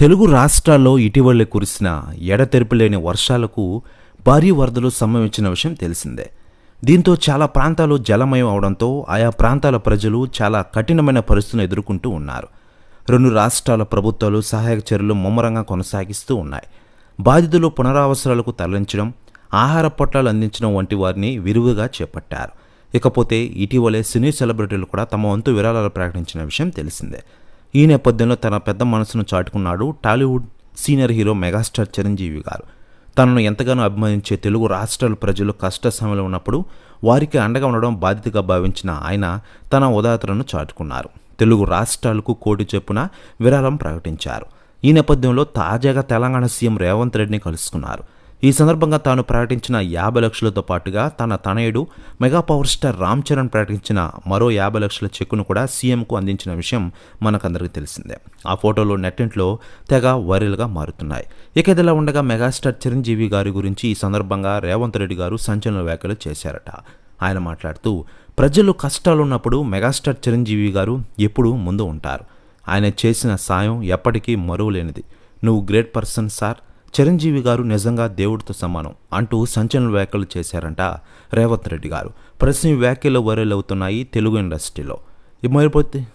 తెలుగు రాష్ట్రాల్లో ఇటీవలే కురిసిన ఎడతెరిపి లేని వర్షాలకు భారీ వరదలు సంభవించిన విషయం తెలిసిందే. దీంతో చాలా ప్రాంతాలు జలమయం అవడంతో ఆయా ప్రాంతాల ప్రజలు చాలా కఠినమైన పరిస్థితులను ఎదుర్కొంటూ ఉన్నారు. రెండు రాష్ట్రాల ప్రభుత్వాలు సహాయక చర్యలు ముమ్మరంగా కొనసాగిస్తూ ఉన్నాయి. బాధితులు పునరావసరాలకు తరలించడం ఆహార పొట్లాలు అందించడం వంటి వారిని విరివిగా చేపట్టారు. ఇకపోతే ఇటీవలే సినీ సెలబ్రిటీలు కూడా తమ వంతు విరాళాలు ప్రకటించిన విషయం తెలిసిందే. ఈ నేపథ్యంలో తన పెద్ద మనసును చాటుకున్నాడు Tollywood senior hero megastar Chiranjeevi garu. తనను ఎంతగానో అభిమానించే తెలుగు రాష్ట్రాల ప్రజలు కష్ట సమయంలో ఉన్నప్పుడు వారికి అండగా ఉండడం బాధ్యతగా భావించిన ఆయన తన ఉదాహరణను చాటుకున్నారు. తెలుగు రాష్ట్రాలకు కోటి చొప్పున విరాళం ప్రకటించారు. ఈ నేపథ్యంలో తాజాగా తెలంగాణ సీఎం రేవంత్ రెడ్డిని కలుసుకున్నారు. ఈ సందర్భంగా తాను ప్రకటించిన యాభై లక్షలతో పాటుగా తన తనయుడు mega power star Ram Charan ప్రకటించిన మరో యాభై లక్షల చెక్కును కూడా సీఎంకు అందించిన విషయం మనకందరికీ తెలిసిందే. ఆ ఫోటోలు నెట్టింట్లో తెగ వైరల్గా మారుతున్నాయి. ఇక ఇదిలా ఉండగా మెగాస్టార్ చిరంజీవి గారి గురించి ఈ సందర్భంగా రేవంత్ రెడ్డి గారు సంచలన వ్యాఖ్యలు చేశారట. ఆయన మాట్లాడుతూ ప్రజలు కష్టాలు ఉన్నప్పుడు మెగాస్టార్ చిరంజీవి గారు ఎప్పుడూ ముందు ఉంటారు. ఆయన చేసిన సాయం ఎప్పటికీ మరువలేనిది. నువ్వు గ్రేట్ పర్సన్ సార్. చిరంజీవి గారు నిజంగా దేవుడితో సమానం అంటూ సంచలన వ్యాఖ్యలు చేశారంట రేవంత్ రెడ్డి గారు. ప్రస్తుతం ఈ వ్యాఖ్యలు వైరల్ అవుతున్నాయి తెలుగు ఇండస్ట్రీలో. ఇక మరిపోతే